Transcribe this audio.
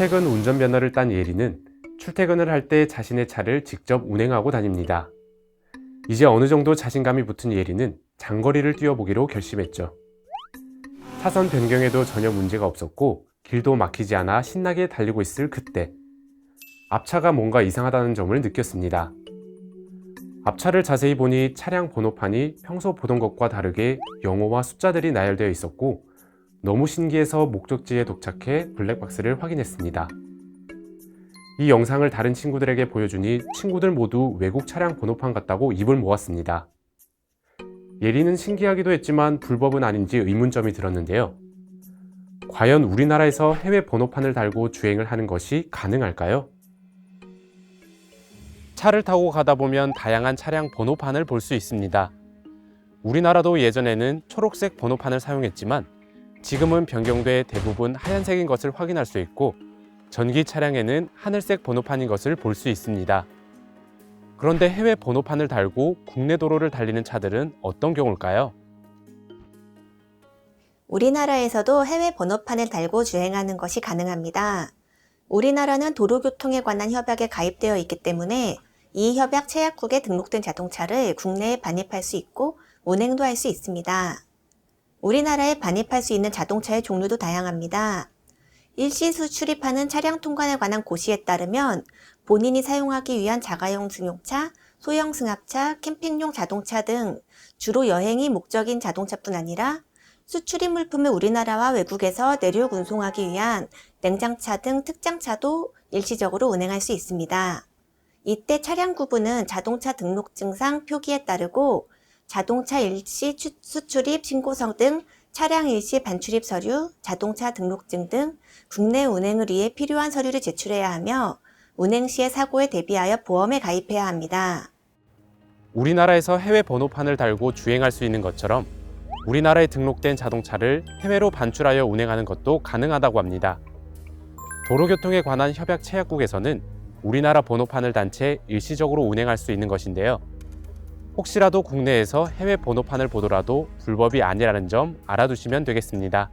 최근 운전 면허를 딴 예리는 출퇴근을 할 때 자신의 차를 직접 운행하고 다닙니다. 이제 어느 정도 자신감이 붙은 예리는 장거리를 뛰어보기로 결심했죠. 차선 변경에도 전혀 문제가 없었고 길도 막히지 않아 신나게 달리고 있을 그때 앞차가 뭔가 이상하다는 점을 느꼈습니다. 앞차를 자세히 보니 차량 번호판이 평소 보던 것과 다르게 영어와 숫자들이 나열되어 있었고 너무 신기해서 목적지에 도착해 블랙박스를 확인했습니다. 이 영상을 다른 친구들에게 보여주니 친구들 모두 외국 차량 번호판 같다고 입을 모았습니다. 예리는 신기하기도 했지만 불법은 아닌지 의문점이 들었는데요. 과연 우리나라에서 해외 번호판을 달고 주행을 하는 것이 가능할까요? 차를 타고 가다 보면 다양한 차량 번호판을 볼 수 있습니다. 우리나라도 예전에는 초록색 번호판을 사용했지만 지금은 변경돼 대부분 하얀색인 것을 확인할 수 있고 전기 차량에는 하늘색 번호판인 것을 볼 수 있습니다. 그런데 해외 번호판을 달고 국내 도로를 달리는 차들은 어떤 경우일까요? 우리나라에서도 해외 번호판을 달고 주행하는 것이 가능합니다. 우리나라는 도로교통에 관한 협약에 가입되어 있기 때문에 이 협약 체약국에 등록된 자동차를 국내에 반입할 수 있고 운행도 할 수 있습니다. 우리나라에 반입할 수 있는 자동차의 종류도 다양합니다. 일시수 출입하는 차량 통관에 관한 고시에 따르면 본인이 사용하기 위한 자가용 승용차, 소형 승합차, 캠핑용 자동차 등 주로 여행이 목적인 자동차뿐 아니라 수출입 물품을 우리나라와 외국에서 내륙 운송하기 위한 냉장차 등 특장차도 일시적으로 운행할 수 있습니다. 이때 차량 구분은 자동차 등록증상 표기에 따르고 자동차 일시 추- 수출입 신고서 등 차량 일시 반출입 서류, 자동차 등록증 등 국내 운행을 위해 필요한 서류를 제출해야 하며 운행 시의 사고에 대비하여 보험에 가입해야 합니다. 우리나라에서 해외 번호판을 달고 주행할 수 있는 것처럼 우리나라에 등록된 자동차를 해외로 반출하여 운행하는 것도 가능하다고 합니다. 도로교통에 관한 협약 체약국에서는 우리나라 번호판을 단 채 일시적으로 운행할 수 있는 것인데요. 혹시라도 국내에서 해외 번호판을 보더라도 불법이 아니라는 점 알아두시면 되겠습니다.